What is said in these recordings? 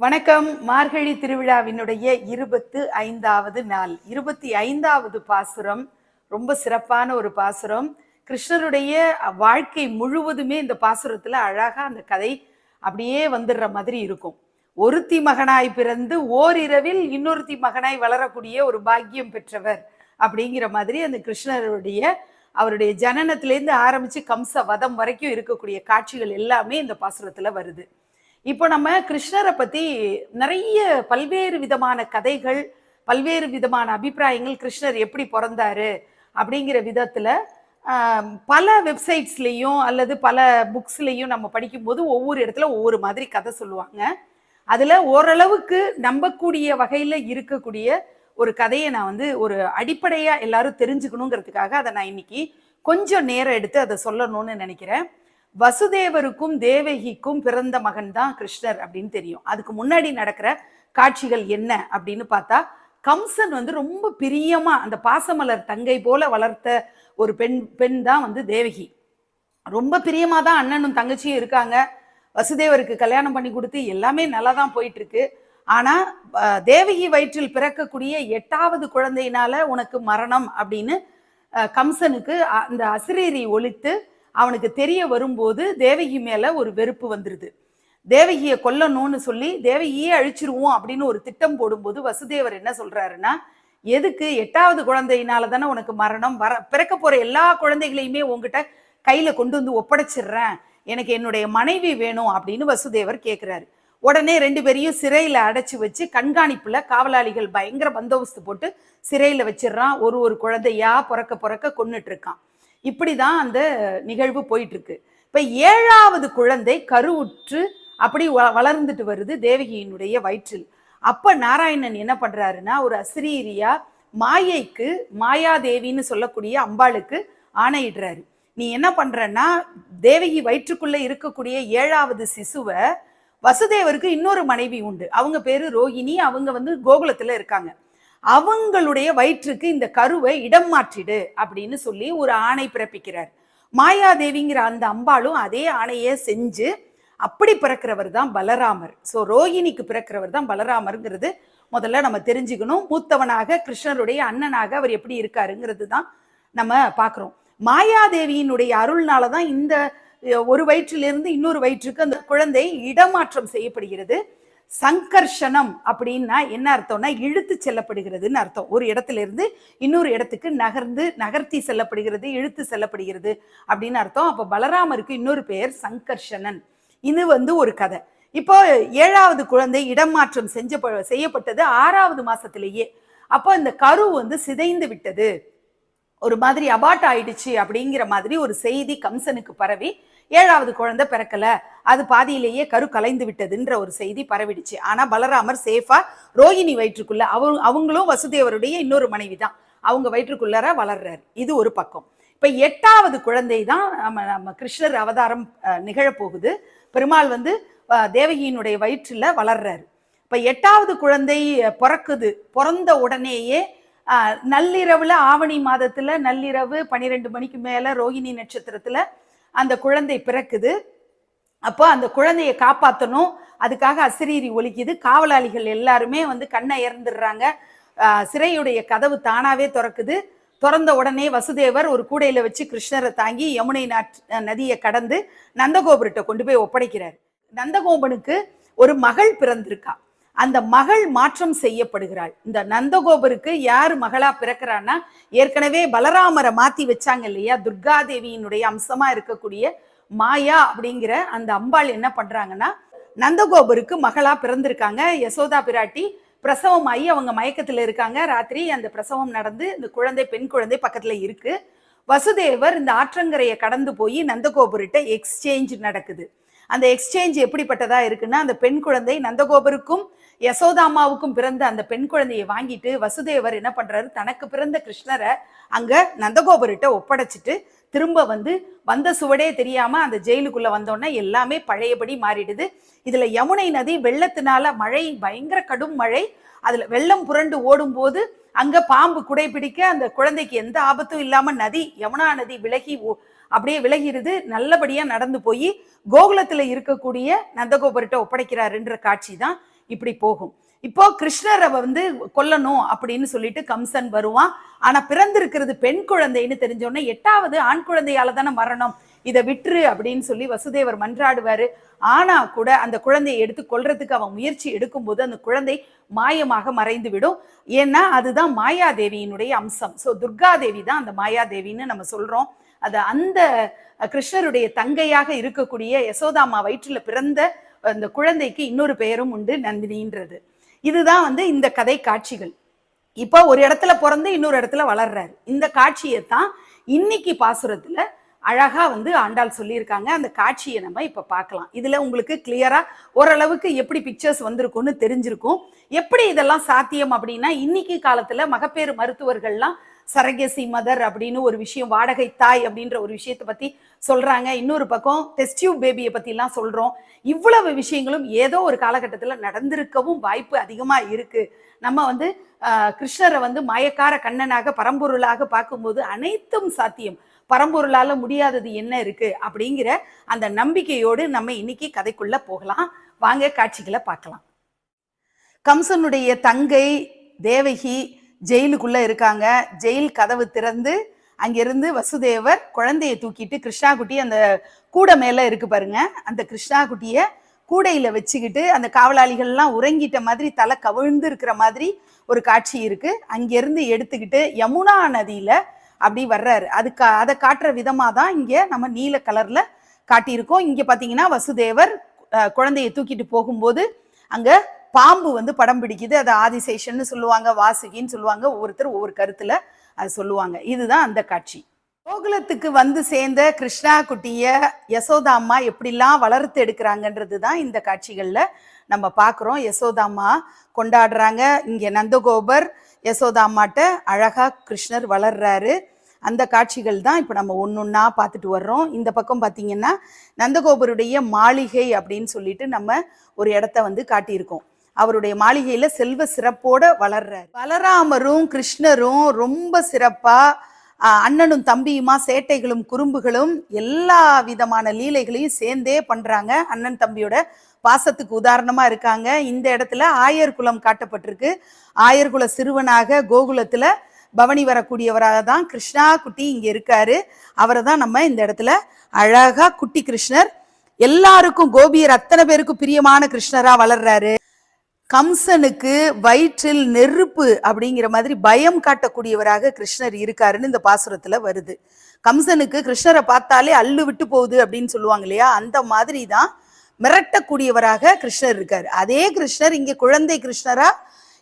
வணக்கம். மார்கழி திருவிழாவினுடைய இருபத்து ஐந்தாவது நாள். இருபத்தி ஐந்தாவது பாசுரம். ரொம்ப சிறப்பான ஒரு பாசுரம். கிருஷ்ணருடைய வாழ்க்கை முழுவதுமே இந்த பாசுரத்துல அழகாக அந்த கதை அப்படியே வந்துடுற மாதிரி இருக்கும். ஒருத்தி மகனாய் பிறந்து ஓரிரவில் இன்னொருத்தி மகனாய் வளரக்கூடிய ஒரு பாக்கியம் பெற்றவர் அப்படிங்கிற மாதிரி அந்த கிருஷ்ணருடைய அவருடைய ஜனனத்திலேருந்து ஆரம்பிச்சு கம்ச வதம் வரைக்கும் இருக்கக்கூடிய காட்சிகள் எல்லாமே இந்த பாசுரத்துல வருது. இப்போ நம்ம கிருஷ்ணரை பற்றி நிறைய பல்வேறு விதமான கதைகள் பல்வேறு விதமான அபிப்பிராயங்கள் கிருஷ்ணர் எப்படி பிறந்தாரு அப்படிங்கிற விதத்தில் பல வெப்சைட்ஸ்லேயும் அல்லது பல புக்ஸ்லேயும் நம்ம படிக்கும்போது ஒவ்வொரு இடத்துல ஒவ்வொரு மாதிரி கதை சொல்லுவாங்க. அதில் ஓரளவுக்கு நம்பக்கூடிய வகையில் இருக்கக்கூடிய ஒரு கதையை நான் வந்து ஒரு அடிப்படையாக எல்லாரும் தெரிஞ்சுக்கணுங்கிறதுக்காக அதை நான் இன்னைக்கு கொஞ்சம் நேரம் எடுத்து அதை சொல்லணும்னு நினைக்கிறேன். வசுதேவருக்கும் தேவகிக்கும் பிறந்த மகன் தான் கிருஷ்ணர் அப்படின்னு தெரியும். அதுக்கு முன்னாடி நடக்கிற காட்சிகள் என்ன அப்படின்னு பார்த்தா கம்சன் வந்து ரொம்ப பிரியமா அந்த பாசமலர் தங்கை போல வளர்த்த ஒரு பெண் பெண் தான் வந்து தேவகி. ரொம்ப பிரியமா தான் அண்ணனும் தங்கச்சியும் இருக்காங்க. வசுதேவருக்கு கல்யாணம் பண்ணி கொடுத்து எல்லாமே நல்லா தான் போயிட்டு இருக்கு ஆனா தேவகி வயிற்றில் பிறக்கக்கூடிய எட்டாவது குழந்தையினால உனக்கு மரணம் அப்படின்னு கம்சனுக்கு அந்த அசிரீரி ஒழித்து அவனுக்கு தெரிய வரும்போது தேவகி மேல ஒரு வெறுப்பு வந்துருது. தேவகியை கொல்லணும்னு சொல்லி தேவகியே அழிச்சிருவோம் அப்படின்னு ஒரு திட்டம் போடும்போது வசுதேவர் என்ன சொல்றாருன்னா எதுக்கு? எட்டாவது குழந்தையினால தானே உனக்கு மரணம்? வர பிறக்க போற எல்லா குழந்தைகளையுமே உங்ககிட்ட கையில கொண்டு வந்து ஒப்படைச்சிடுறேன். எனக்கு என்னுடைய மனைவி வேணும் அப்படின்னு வசுதேவர் கேட்குறாரு உடனே ரெண்டு பேரையும் சிறையில் அடைச்சி வச்சு கண்காணிப்பில் காவலாளிகள் பயங்கர பந்தோபஸ்து போட்டு சிறையில் வச்சிடுறான். ஒரு ஒரு குழந்தையா பிறக்க பிறக்க கொன்னுட்டு இருக்கான். இப்படி தான் அந்த நிகழ்வு போயிட்டுருக்கு. இப்போ ஏழாவது குழந்தை கருவுற்று அப்படி வ- வளர்ந்துட்டு வருது தேவகியினுடைய வயிற்றில். அப்போ நாராயணன் என்ன பண்ணுறாருன்னா ஒரு அசிரீரியா மாயைக்கு மாயாதேவின்னு சொல்லக்கூடிய அம்பாளுக்கு ஆணையிடுறாரு. நீ என்ன பண்ணுறன்னா தேவகி வயிற்றுக்குள்ளே இருக்கக்கூடிய ஏழாவது சிசுவை வசுதேவருக்கு இன்னொரு மனைவி உண்டு. அவங்க பேர் ரோஹிணி அவங்க வந்து கோகுலத்தில் இருக்காங்க. அவங்களுடைய வயிற்றுக்கு இந்த கருவை இடம் மாற்றிடு அப்படின்னு சொல்லி ஒரு ஆணை பிறப்பிக்கிறார். மாயாதேவிங்கிற அந்த அம்பாளும் அதே ஆணையை செஞ்சு அப்படி பிறக்கிறவர் தான் பலராமர். ஸோ ரோஹிணிக்கு பிறக்கிறவர் தான் பலராமருங்கிறது முதல்ல நம்ம தெரிஞ்சுக்கணும். மூத்தவனாக கிருஷ்ணருடைய அண்ணனாக அவர் எப்படி இருக்காருங்கிறது தான் நம்ம பார்க்குறோம். மாயாதேவியினுடைய அருள்னால தான் இந்த ஒரு வயிற்றிலிருந்து இன்னொரு வயிற்றுக்கு அந்த குழந்தை இடமாற்றம் செய்யப்படுகிறது. சங்கர்ஷனம் அப்படின்னா என்ன அர்த்தம்னா இழுத்து செல்லப்படுகிறதுன்னு அர்த்தம். ஒரு இடத்துல இருந்து இன்னொரு இடத்துக்கு நகர்ந்து நகர்த்தி செல்லப்படுகிறது இழுத்து செல்லப்படுகிறது அப்படின்னு அர்த்தம். அப்போ பலராமருக்கு இன்னொரு பெயர் சங்கர்ஷனன் இது வந்து ஒரு கதை. இப்போ ஏழாவது குழந்தை இடமாற்றம் செஞ்ச செய்யப்பட்டது ஆறாவது மாசத்திலேயே. அப்போ இந்த கரு வந்து சிதைந்து விட்டது. ஒரு மாதிரி அபாட் ஆயிடுச்சு அப்படிங்கிற மாதிரி ஒரு செய்தி கம்சனுக்கு பரவி ஏழாவது குழந்தை பிறக்கல. அது பாதியிலேயே கரு கலைந்து விட்டதுன்ற ஒரு செய்தி பரவிடுச்சு. ஆனா பலராமர் சேஃபா ரோஹிணி வயிற்றுக்குள்ள அவங்க அவங்களும் வசுதேவருடைய இன்னொரு மனைவி தான் அவங்க வயிற்றுக்குள்ளார வளர்றாரு. இது ஒரு பக்கம். இப்ப எட்டாவது குழந்தை தான் நம்ம நம்ம கிருஷ்ணர் அவதாரம் நிகழப்போகுது. பெருமாள் வந்து தேவகியினுடைய வயிற்றுல வளர்றாரு. இப்ப எட்டாவது குழந்தை பிறக்குது. பிறந்த உடனேயே நள்ளிரவில் நள்ளிரவுல ஆவணி மாதத்துல நள்ளிரவு பன்னிரெண்டு மணிக்கு மேல ரோகிணி நட்சத்திரத்துல அந்த குழந்தை பிறக்குது. அப்போ அந்த குழந்தையை காப்பாற்றணும் அதுக்காக அசிரீரி ஒலிக்குது. காவலாளிகள் எல்லாருமே வந்து கண்ணை இறந்துடுறாங்க சிறையுடைய கதவு தானாவே திறக்குது. திறந்த உடனே வசுதேவர் ஒரு கூடையில வச்சு கிருஷ்ணரை தாங்கி யமுனை நாட் நதியை கடந்து நந்தகோபுரத்தை கொண்டு போய் ஒப்படைக்கிறார். நந்தகோபனுக்கு ஒரு மகள் பிறந்திருக்கா. அந்த மகள் மாற்றம் செய்யப்படுகிறாள். இந்த நந்தகோபருக்கு யார் மகளா பிறக்கிறான்னா ஏற்கனவே பலராமரை மாத்தி வச்சாங்க இல்லையா? துர்காதேவியினுடைய அம்சமா இருக்கக்கூடிய மாயா அப்படிங்கிற அந்த அம்பாள் என்ன பண்றாங்கன்னா நந்தகோபருக்கு மகளா பிறந்திருக்காங்க. யசோதா பிராட்டி பிரசவம் ஆகி அவங்க மயக்கத்துல இருக்காங்க. ராத்திரி அந்த பிரசவம் நடந்து இந்த குழந்தை பெண் குழந்தை பக்கத்துல இருக்கு. வசுதேவர் இந்த ஆற்றங்கரையை கடந்து போய் நந்தகோபுரிட்ட எக்ஸ்சேஞ்ச் நடக்குது. அந்த எக்ஸ்சேஞ்ச் எப்படிப்பட்டதா இருக்குன்னா அந்த பெண் குழந்தை நந்தகோபருக்கும் யசோதாமாவுக்கும் பிறந்த அந்த பெண் குழந்தையை வாங்கிட்டு வசுதேவர் என்ன பண்றாரு? தனக்கு பிறந்த கிருஷ்ணரை அங்க நந்தகோபுரிட்ட ஒப்படைச்சிட்டு திரும்ப வந்து வந்த சுவடே தெரியாம அந்த ஜெயிலுக்குள்ள வந்தோடனே எல்லாமே பழையபடி மாறிடுது. இதுல யமுனை நதி வெள்ளத்தினால மழை பயங்கர கடும் மழை. அதுல வெள்ளம் புரண்டு ஓடும்போது அங்க பாம்பு குடை பிடிக்க அந்த குழந்தைக்கு எந்த ஆபத்தும் இல்லாம நதி யமுனா நதி விலகி ஓ- அப்படியே விலகிடுது. நல்லபடியா நடந்து போய் கோகுலத்துல இருக்கக்கூடிய நந்தகோபுரிட்ட ஒப்படைக்கிறாருன்ற காட்சி தான் இப்படி போகும். இப்போ கிருஷ்ணரை வந்து கொல்லணும் அப்படின்னு சொல்லிட்டு கம்சன் வருவான். ஆனா பிறந்திருக்கிறது பெண் குழந்தைன்னு தெரிஞ்சோடனே எட்டாவது ஆண் குழந்தையால தானே மரணம். இதை விட்டுரு அப்படின்னு சொல்லி வசுதேவர் மன்றாடுவாரு. ஆனா கூட அந்த குழந்தையை எடுத்து கொல்றதுக்கு அவன் முயற்சி எடுக்கும்போது அந்த குழந்தை மாயமாக மறைந்து விடும் ஏன்னா அதுதான் மாயாதேவியினுடைய அம்சம். ஸோ துர்காதேவி தான் அந்த மாயாதேவின்னு நம்ம சொல்றோம். அது அந்த கிருஷ்ணருடைய தங்கையாக இருக்கக்கூடிய யசோதாமா வயிற்றுல பிறந்த அந்த குழந்தைக்கு இன்னொரு பெயரும் உண்டு நந்தினின்றது. இதுதான் வந்து இந்த கதை காட்சிகள். இப்போ ஒரு இடத்துல பிறந்து இன்னொரு இடத்துல வளர்றாரு. இந்த காட்சியை தான் இன்னைக்கு பாசுரத்தில் அழகா வந்து ஆண்டாள் சொல்லியிருக்காங்க. அந்த காட்சியை நம்ம இப்போ பார்க்கலாம். இதில் உங்களுக்கு கிளியராக ஓரளவுக்கு எப்படி பிக்சர்ஸ் வந்திருக்கும்னு தெரிஞ்சிருக்கும். எப்படி இதெல்லாம் சாத்தியம் அப்படின்னா இன்னைக்கு காலத்தில் மகப்பேறு மருத்துவர்கள்லாம் சரகேசி மதர் அப்படின்னு ஒரு விஷயம் வாடகை தாய் அப்படின்ற ஒரு விஷயத்தை பத்தி சொல்றாங்க. இன்னொரு பக்கம் டெஸ்டியூப் பேபியை பற்றிலாம் சொல்கிறோம் சொல்றோம். இவ்வளவு விஷயங்களும் ஏதோ ஒரு காலகட்டத்தில் நடந்திருக்கவும் வாய்ப்பு அதிகமா இருக்கு. நம்ம வந்து கிருஷ்ணரை வந்து மயக்கார கண்ணனாக பரம்பொருளாக பார்க்கும்போது அனைத்தும் சாத்தியம். பரம்பொருளால முடியாதது என்ன இருக்கு அப்படிங்கிற அந்த நம்பிக்கையோடு நம்ம இன்னைக்கு கதைக்குள்ள போகலாம். வாங்க காட்சிகளை பார்க்கலாம். கம்சனுடைய தங்கை தேவகி ஜெயிலுக்குள்ள இருக்காங்க. ஜெயில் கதவு திறந்து அங்கிருந்து வசுதேவர் குழந்தையை தூக்கிட்டு கிருஷ்ணா குட்டி அந்த கூடை மேல இருக்கு பாருங்க. அந்த கிருஷ்ணா குட்டியை கூடையில வச்சுக்கிட்டு அந்த காவலாளிகள்லாம் உறங்கிட்ட மாதிரி தலை கவிழ்ந்து இருக்கிற மாதிரி ஒரு காட்சி இருக்கு. அங்கிருந்து எடுத்துக்கிட்டு யமுனா நதியில அப்படி வர்றாரு. அதுக்கு அதை காட்டுற விதமா தான் இங்க நம்ம நீல கலர்ல காட்டியிருக்கோம். இங்க பாத்தீங்கன்னா வசுதேவர் குழந்தையை தூக்கிட்டு போகும்போது அங்க பாம்பு வந்து படம் பிடிக்குது அது ஆதிசேஷன்னு சொல்லுவாங்க வாசுகின்னு சொல்லுவாங்க ஒவ்வொருத்தர் ஒவ்வொரு கருத்துல அது சொல்லுவாங்க. இதுதான் அந்த காட்சி. கோகுலத்துக்கு வந்து சேர்ந்த கிருஷ்ணா குட்டிய யசோதா அம்மா எப்படிலாம் வளர்த்து எடுக்கிறாங்கன்றது தான் இந்த காட்சிகளில் நம்ம பார்க்குறோம் யசோதாம்மா கொண்டாடுறாங்க. இங்கே நந்தகோபர் யசோதா அழகாக கிருஷ்ணர் வளர்றாரு. அந்த காட்சிகள் தான் இப்போ நம்ம ஒன்னொன்னா பார்த்துட்டு வர்றோம். இந்த பக்கம் பார்த்தீங்கன்னா நந்தகோபருடைய மாளிகை அப்படின்னு சொல்லிட்டு நம்ம ஒரு இடத்த வந்து காட்டியிருக்கோம். அவருடைய மாளிகையில செல்வ சிறப்போட வளர்றாரு. பலராமரும் கிருஷ்ணரும் ரொம்ப சிறப்பா அண்ணனும் தம்பியுமா சேட்டைகளும் குறும்புகளும் எல்லா விதமான லீலைகளையும் சேர்ந்தே பண்றாங்க. அண்ணன் தம்பியோட பாசத்துக்கு உதாரணமா இருக்காங்க. இந்த இடத்துல ஆயர் குலம் காட்டப்பட்டிருக்கு. ஆயர்குல சிறுவனாக கோகுலத்துல பவனி வரக்கூடியவராக தான் கிருஷ்ணா குட்டி இங்க இருக்காரு. அவரை தான் நம்ம இந்த இடத்துல அழகா குட்டி கிருஷ்ணர் எல்லாருக்கும் கோபியர் அத்தனை பேருக்கும் பிரியமான கிருஷ்ணரா வளர்றாரு. கம்சனுக்கு வயிற்றில் நெருப்பு அப்படிங்கிற மாதிரி பயம் காட்டக்கூடியவராக கிருஷ்ணர் இருக்காருன்னு இந்த பாசுரத்துல வருது. கம்சனுக்கு கிருஷ்ணரை பார்த்தாலே அள்ளு விட்டு போகுது அப்படின்னு சொல்லுவாங்க இல்லையா? அந்த மாதிரி தான் மிரட்டக்கூடியவராக கிருஷ்ணர் இருக்காரு. அதே கிருஷ்ணர் இங்கே குழந்தை கிருஷ்ணரா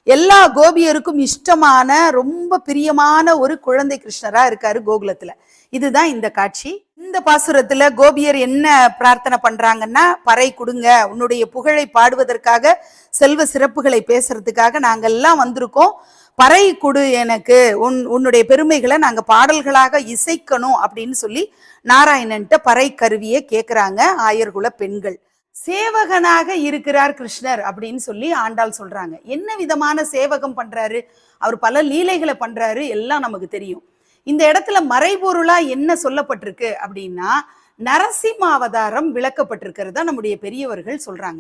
எல்லா கோபியருக்கும் இஷ்டமான ரொம்ப பிரியமான ஒரு குழந்தை கிருஷ்ணரா இருக்காரு கோகுலத்துல. இதுதான் இந்த காட்சி. இந்த பாசுரத்துல கோபியர் என்ன பிரார்த்தனை பண்றாங்கன்னா பறை கொடுங்க. உன்னுடைய புகழை பாடுவதற்காக செல்வ சிறப்புகளை பேசுறதுக்காக நாங்கெல்லாம் வந்திருக்கோம். பறை கொடு எனக்கு. உன் உன்னுடைய பெருமைகளை நாங்க பாடல்களாக இசைக்கணும். அப்படின்னு சொல்லி நாராயணன்ட்ட பறை கருவியை கேட்குறாங்க ஆயர்குல பெண்கள். சேவகனாக இருக்கிறார் கிருஷ்ணர் அப்படின்னு சொல்லி ஆண்டாள் சொல்றாங்க. என்ன விதமான சேவகம் பண்றாரு? அவர் பல லீலைகளை பண்றாரு. எல்லாம் நமக்கு தெரியும். இந்த இடத்துல மறைபொருளா என்ன சொல்லப்பட்டிருக்கு அப்படின்னா நரசிம்ம அவதாரம் விளக்கப்பட்டிருக்கிறதா நம்முடைய பெரியவர்கள் சொல்றாங்க.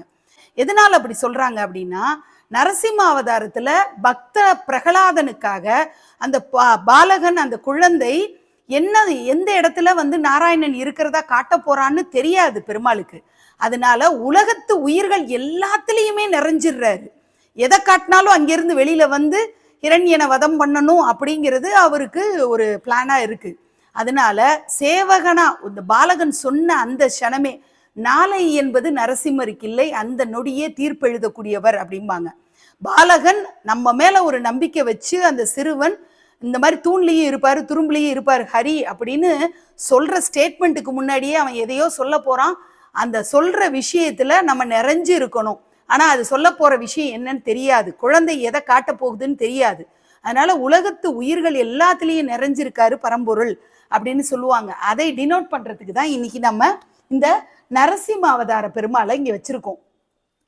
எதனால் அப்படி சொல்றாங்க அப்படின்னா நரசிம்ம அவதாரத்துல பக்த பிரகலாதனுக்காக அந்த பா- பாலகன் அந்த குழந்தை என்ன எந்த இடத்துல வந்து நாராயணன் இருக்கிறதா காட்ட போறான்னு தெரியாது பெருமாளுக்கு. அதனால உலகத்து உயிர்கள் எல்லாத்துலேயுமே நிறைஞ்சிடுறாரு. எதை காட்டினாலும் அங்கிருந்து வெளியில் வந்து ஹிரண்யனை வதம் பண்ணணும் அப்படிங்கிறது அவருக்கு ஒரு பிளானாக இருக்குது அதனால சேவகனா இந்த பாலகன் சொன்ன அந்த க்ஷணமே நாளை என்பது நரசிம்மருக்கு இல்லை அந்த நொடியே தீர்ப்பெழுதக்கூடியவர் அப்படிம்பாங்க. பாலகன் நம்ம மேல ஒரு நம்பிக்கை வச்சு அந்த சிறுவன் இந்த மாதிரி தூண்லேயும் இருப்பார் துரும்புலேயும் இருப்பார் ஹரி அப்படின்னு சொல்கிற ஸ்டேட்மெண்ட்டுக்கு முன்னாடியே அவன் எதையோ சொல்ல போகிறான் அந்த சொல்ற விஷயத்துல நம்ம நிறைஞ்சு இருக்கணும். ஆனா அது சொல்ல போற விஷயம் என்னன்னு தெரியாது. குழந்தை எதை காட்ட போகுதுன்னு தெரியாது. அதனால உலகத்து உயிர்கள் எல்லாத்துலயும் நிறைஞ்சிருக்காரு பரம்பொருள் அப்படின்னு சொல்லுவாங்க. அதை டினோட் பண்றதுக்கு தான் இன்னைக்கு நம்ம இந்த நரசிம்ம அவதார பெருமாளை இங்க வச்சிருக்கோம்.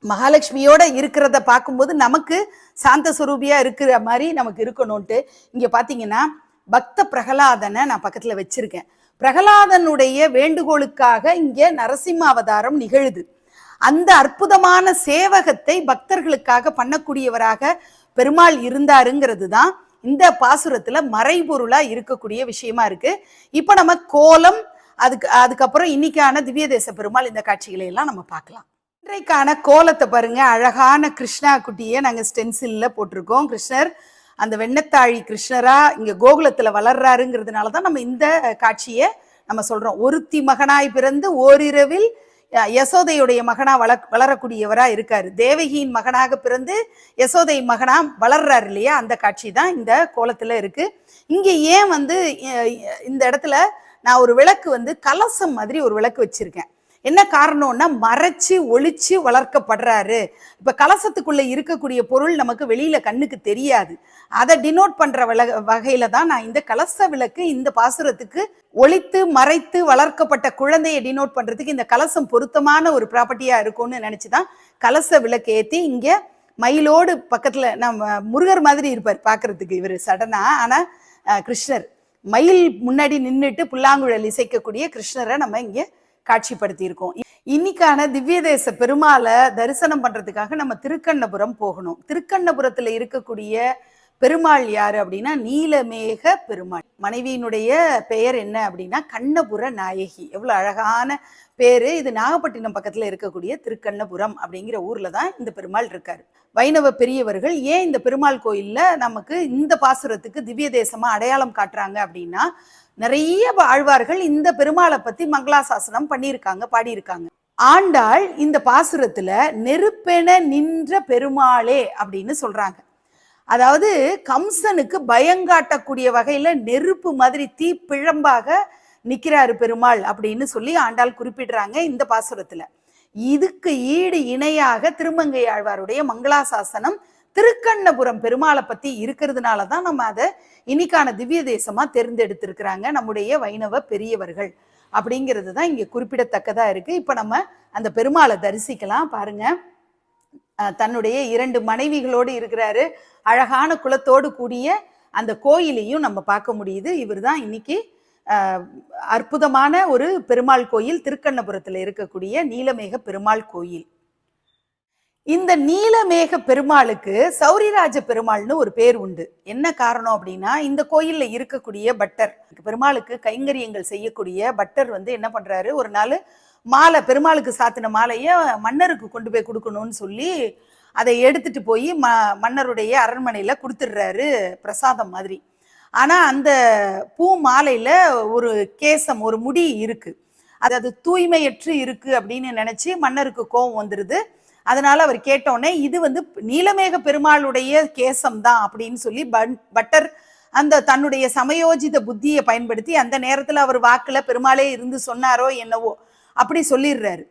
மகாலட்சுமியோட இருக்கிறத பார்க்கும்போது நமக்கு சாந்த சுரூபியா இருக்கிற மாதிரி நமக்கு இருக்கணும்ட்டு இங்க பாத்தீங்கன்னா பக்த பிரகலாதனை நான் பக்கத்துல வச்சிருக்கேன். பிரகலாதனுடைய வேண்டுகோளுக்காக இங்கே நரசிம்ம அவதாரம் நிகழுது. அந்த அற்புதமான சேவகத்தை பக்தர்களுக்காக பண்ணக்கூடியவராக பெருமாள் இருந்தாருங்கிறது தான் இந்த பாசுரத்துல மறைபொருளா இருக்கக்கூடிய விஷயமா இருக்கு. இப்ப நம்ம கோலம் அதுக்கு அதுக்கப்புறம் இன்னைக்கான திவ்ய தேச பெருமாள் இந்த காட்சிகளை எல்லாம் நம்ம பார்க்கலாம். இன்றைக்கான கோலத்தை பாருங்க அழகான கிருஷ்ணா குட்டியை நாங்கள் ஸ்டென்சிலில் போட்டிருக்கோம். கிருஷ்ணர் அந்த வெண்ணத்தாழி கிருஷ்ணரா இங்க கோகுலத்துல வளர்றாருங்கிறதுனால தான் நம்ம இந்த காட்சியை நம்ம சொல்றோம். ஒருத்தி மகனாய் பிறந்து ஓரிரவில் யசோதையுடைய மகனா வள வளரக்கூடியவரா இருக்காரு. தேவகியின் மகனாக பிறந்து யசோதை மகனா வளர்றாரு இல்லையா? அந்த காட்சி தான் இந்த கோலத்துல இருக்கு. இங்க ஏன் வந்து இந்த இடத்துல நான் ஒரு விளக்கு வந்து கலசம் மாதிரி ஒரு விளக்கு வச்சிருக்கேன். என்ன காரணம்னா மறைச்சு ஒழிச்சு வளர்க்கப்படுறாரு. இப்போ கலசத்துக்குள்ளே இருக்கக்கூடிய பொருள் நமக்கு வெளியில கண்ணுக்கு தெரியாது. அதை டினோட் பண்ற வில வகையில தான் நான் இந்த கலச விளக்கு இந்த பாசுரத்துக்கு ஒழித்து மறைத்து வளர்க்கப்பட்ட குழந்தையை டினோட் பண்றதுக்கு இந்த கலசம் பொருத்தமான ஒரு ப்ராப்பர்ட்டியா இருக்கும்னு நினைச்சுதான் கலச விளக்கு ஏற்றி இங்க மயிலோடு பக்கத்துல நம்ம முருகர் மாதிரி இருப்பார் பார்க்கறதுக்கு இவர் சடனா. ஆனா கிருஷ்ணர் மயில் முன்னாடி நின்றுட்டு புல்லாங்குழல் இசைக்கக்கூடிய கிருஷ்ணரை நம்ம இங்கே காட்சிப்படுத்தி இருக்கோம் இன்னைக்கான திவ்யதேச பெருமாளை தரிசனம் பண்றதுக்காக நம்ம திருக்கண்ணபுரம் போகணும். திருக்கண்ணபுரத்துல இருக்கக்கூடிய பெருமாள் யாரு அப்படின்னா நீலமேக பெருமாள். மனைவியினுடைய பெயர் என்ன அப்படின்னா கண்ணபுர நாயகி. எவ்வளவு அழகான பேரு. இது நாகப்பட்டினம் பக்கத்துல இருக்கக்கூடிய திருக்கண்ணபுரம் அப்படிங்கிற ஊர்ல தான் இந்த பெருமாள் இருக்காரு. வைணவ பெரியவர்கள் ஏன் இந்த பெருமாள் கோயில்ல நமக்கு இந்த பாசுரத்துக்கு திவ்ய தேசமா அடையாளம் காட்டுறாங்க அப்படின்னா நிறைய ஆழ்வார்கள் இந்த பெருமாளை பத்தி மங்களாசாசனம் பண்ணியிருக்காங்க பாடியிருக்காங்க. ஆண்டாள் இந்த பாசுரத்துல நெருப்பென நின்ற பெருமாளே அப்படின்னு சொல்றாங்க. அதாவது கம்சனுக்கு பயங்காட்டக்கூடிய வகையில நெருப்பு மாதிரி தீ பிழம்பாக நிக்கிறாரு பெருமாள் அப்படின்னு சொல்லி ஆண்டாள் குறிப்பிடுறாங்க இந்த பாசுரத்துல. இதுக்கு ஈடு இணையாக திருமங்கை ஆழ்வாருடைய மங்களாசாசனம் திருக்கண்ணபுரம் பெருமாளை பத்தி இருக்கிறதுனால தான் நம்ம அதை இன்னைக்கான திவ்ய தேசமா தேர்ந்தெடுத்திருக்கிறாங்க நம்முடைய வைணவ பெரியவர்கள் அப்படிங்கிறது தான் இங்க குறிப்பிடத்தக்கதா இருக்கு. இப்ப நம்ம அந்த பெருமாளை தரிசிக்கலாம். பாருங்க. தன்னுடைய இரண்டு மனைவிகளோடு இருக்கிறாரு. அழகான குலத்தோடு கூடிய அந்த கோயிலையும் நம்ம பார்க்க முடியுது. இவர் தான் இன்னைக்கு அற்புதமான ஒரு பெருமாள் கோயில் திருக்கண்ணபுரத்தில் இருக்கக்கூடிய நீலமேக பெருமாள் கோயில். இந்த நீலமேக பெருமாளுக்கு சௌரிராஜ பெருமாள்னு ஒரு பேர் உண்டு. என்ன காரணம் அப்படின்னா இந்த கோயில்ல இருக்கக்கூடிய பட்டர் பெருமாளுக்கு கைங்கரியங்கள் செய்யக்கூடிய பட்டர் வந்து என்ன பண்றாரு? ஒரு நாள் மாலை பெருமாளுக்கு சாத்தின மாலையை மன்னருக்கு கொண்டு போய் கொடுக்கணும்னு சொல்லி அதை எடுத்துட்டு போய் ம மன்னருடைய அரண்மனையில கொடுத்துடுறாரு பிரசாதம் மாதிரி. ஆனா அந்த பூ மாலையில ஒரு கேசம் ஒரு முடி இருக்கு. அது அது தூய்மையற்று இருக்கு அப்படின்னு நினைச்சு மன்னருக்கு கோபம் வந்துருது. அதனால அவர் கேட்டோடனே இது வந்து நீலமேக பெருமாளுடைய கேசம் தான் அப்படின்னு சொல்லி பன்- பட்டர் அந்த தன்னுடைய சமயோஜித புத்தியை பயன்படுத்தி அந்த நேரத்துல அவர் வாக்குல பெருமாளே இருந்து சொன்னாரோ என்னவோ அப்படி சொல்லிடுறாரு.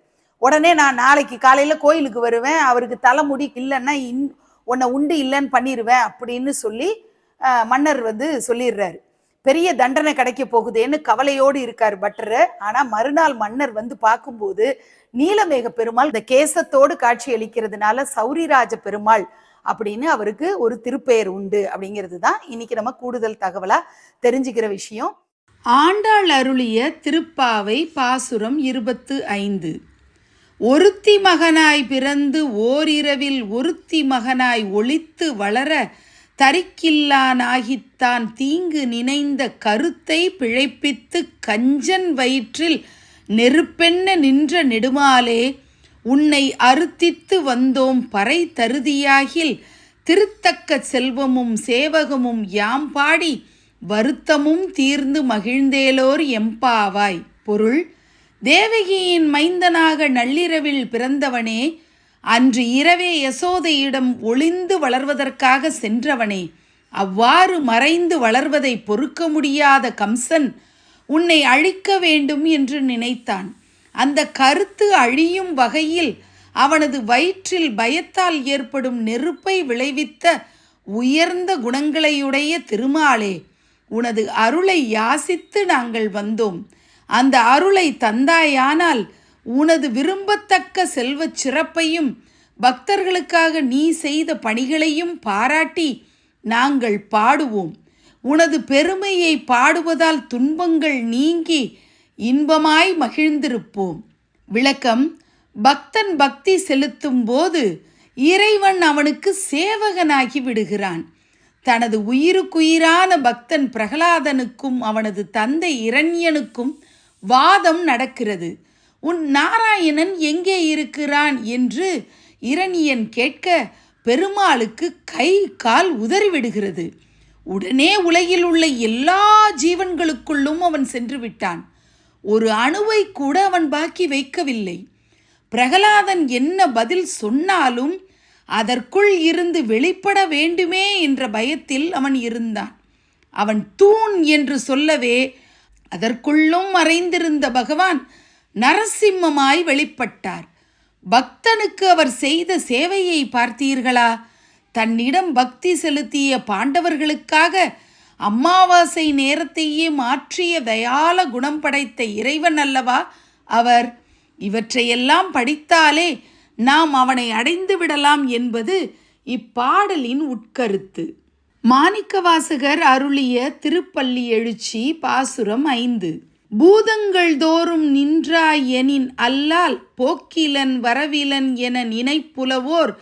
உடனே நான் நாளைக்கு காலையில கோயிலுக்கு வருவேன் அவருக்கு தலைமுடி இல்லைன்னா இன் உன்னை உண்டு இல்லைன்னு பண்ணிடுவேன் அப்படின்னு சொல்லி மன்னர் வந்து சொல்லிடுறாரு. பெரிய தண்டனை கிடைக்க போகுதேன்னு கவலையோடு இருக்கார் பட்டர். ஆனால் மறுநாள் மன்னர் வந்து பார்க்கும்போது நீலமேக பெருமாள் இந்த கேசத்தோடு காட்சி அளிக்கிறதுனால சௌரிராஜ பெருமாள் அப்படின்னு அவருக்கு ஒரு திருப்பெயர் உண்டு அப்படிங்கிறது தான் இன்னைக்கு நம்ம கூடுதல் தகவலா தெரிஞ்சுக்கிற விஷயம். ஆண்டாள் அருளிய திருப்பாவை பாசுரம் இருபத்து ஐந்து. ஒருத்தி மகனாய் பிறந்து ஓரிரவில் ஒருத்தி மகனாய் ஒளித்து வளர தரிக்கில்லானாகித்தான் தீங்கு நினைந்த கருத்தை பிழைப்பித்து கஞ்சன் வயிற்றில் நெருப்பென்ன நின்ற நெடுமாலே உன்னை அறுத்தித்து வந்தோம் பறை தருதியாகில் திருத்தக்க செல்வமும் சேவகமும் யாம் பாடி வருத்தமும் தீர்ந்து மகிழ்ந்தேலோர் எம்பாவாய் பொருள் தேவகியின் மைந்தனாக நள்ளிரவில் பிறந்தவனே அன்று இரவே யசோதையிடம் ஒளிந்து வளர்வதற்காக சென்றவனே அவ்வாறு மறைந்து வளர்வதை பொறுக்க முடியாத கம்சன் உன்னை அழிக்க வேண்டும் என்று நினைத்தான். அந்த கருத்து அழியும் வகையில் அவனது வயிற்றில் பயத்தால் ஏற்படும் நெருப்பை விளைவித்த உயர்ந்த குணங்களையுடைய திருமாலே உனது அருளை யாசித்து நாங்கள் வந்தோம். அந்த அருளை தந்தாயானால் உனது விரும்பத்தக்க செல்வச் சிறப்பையும் பக்தர்களுக்காக நீ செய்த பணிகளையும் பாராட்டி நாங்கள் பாடுவோம். உனது பெருமையை பாடுவதால் துன்பங்கள் நீங்கி இன்பமாய் மகிழ்ந்திருப்போம். விளக்கம் பக்தன் பக்தி செலுத்தும் போது இறைவன் அவனுக்கு சேவகனாகி விடுகிறான். தனது உயிருக்குயிரான பக்தன் பிரகலாதனுக்கும் அவனது தந்தை இரண்யனுக்கும் வாதம் நடக்கிறது. உன் நாராயணன் எங்கே இருக்கிறான் என்று இரணியன் கேட்க பெருமாளுக்கு கை கால் உதறிவிடுகிறது உடனே உலகில் உள்ள எல்லா ஜீவன்களுக்குள்ளும் அவன் சென்று விட்டான் ஒரு அணுவை கூட அவன் பாக்கி வைக்கவில்லை. பிரகலாதன் என்ன பதில் சொன்னாலும் அதற்குள் இருந்து வெளிப்பட வேண்டுமே என்ற பயத்தில் அவன் இருந்தான். அவன் தூண் என்று சொல்லவே அதற்குள்ளும் மறைந்திருந்த பகவான் நரசிம்மமாய் வெளிப்பட்டார். பக்தனுக்கு அவர் செய்த சேவையை பார்த்தீர்களா? தன்னிடம் பக்தி செலுத்திய பாண்டவர்களுக்காக அமாவாசை நேரத்தையே மாற்றிய தயால குணம் படைத்த இறைவன் அல்லவா அவர். இவற்றையெல்லாம் படித்தாலே நாம் அவனை அடைந்து விடலாம் என்பது இப்பாடலின் உட்கருத்து. மாணிக்கவாசகர் அருளிய திருப்பள்ளி எழுச்சி பாசுரம் ஐந்து. பூதங்கள் தோறும் நின்றாய் எனின் அல்லால் போக்கிலன் வரவிலன் என நினைப்புலவோர்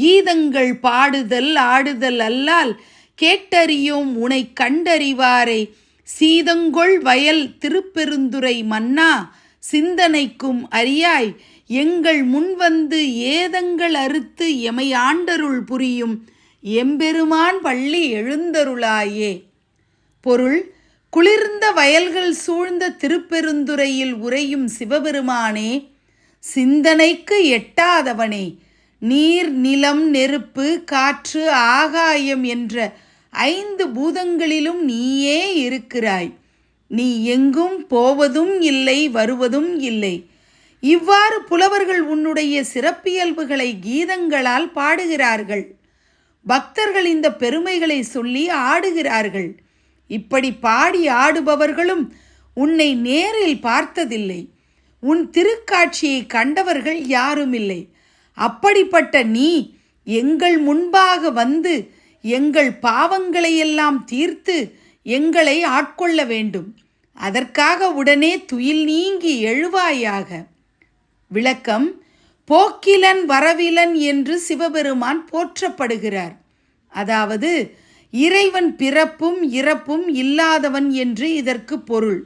கீதங்கள் பாடுதல் ஆடுதல் அல்லால் கேட்டறியோம் உனை கண்டறிவாரை. சீதங்கொள் வயல் திருப்பெருந்துரை மன்னா சிந்தனைக்கும் அறியாய். எங்கள் முன்வந்து ஏதங்கள் அறுத்து எமை ஆண்டருள் புரியும். எம்பெருமான் பள்ளி எழுந்தருளாயே. பொருள் குளிர்ந்த வயல்கள் சூழ்ந்த திருப்பெருந்துறையில் உறையும் சிவபெருமானே சிந்தனைக்கு எட்டாதவனே. நீர் நிலம் நெருப்பு காற்று ஆகாயம் என்ற ஐந்து பூதங்களிலும் நீயே இருக்கிறாய். நீ எங்கும் போவதும் இல்லை வருவதும் இல்லை. இவ்வாறு புலவர்கள் உன்னுடைய சிறப்பியல்புகளை கீதங்களால் பாடுகிறார்கள். பக்தர்கள் இந்த பெருமைகளை சொல்லி ஆடுகிறார்கள். இப்படி பாடி ஆடுபவர்களும் உன்னை நேரில் பார்த்ததில்லை. உன் திருக்காட்சியை கண்டவர்கள் யாரும் இல்லை அப்படிப்பட்ட நீ எங்கள் முன்பாக வந்து எங்கள் பாவங்களையெல்லாம் தீர்த்து எங்களை ஆட்கொள்ள வேண்டும். அதற்காக உடனே துயில் நீங்கி எழுவாயாக. விளக்கம் போக்கிலன் வரவிலன் என்று சிவபெருமான் போற்றப்படுகிறார். அதாவது இறைவன் பிறப்பும் இறப்பும் இல்லாதவன் என்று இதற்கு பொருள்.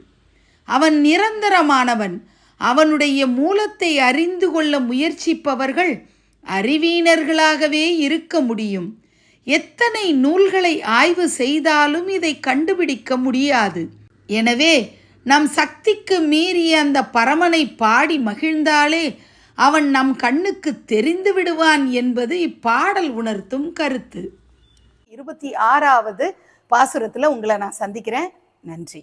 அவன் நிரந்தரமானவன் அவனுடைய மூலத்தை அறிந்து கொள்ள முயற்சிப்பவர்கள் அறிவீனர்களாகவே இருக்க முடியும். எத்தனை நூல்களை ஆய்வு செய்தாலும் இதை கண்டுபிடிக்க முடியாது. எனவே நம் சக்திக்கு மீறிய அந்த பரமனை பாடி மகிழ்ந்தாலே அவன் நம் கண்ணுக்கு தெரிந்து விடுவான் என்பது இப்பாடல் உணர்த்தும் கருத்து. இருபத்தி ஆறாவது பாசுரத்தில் உங்களை நான் சந்திக்கிறேன். நன்றி.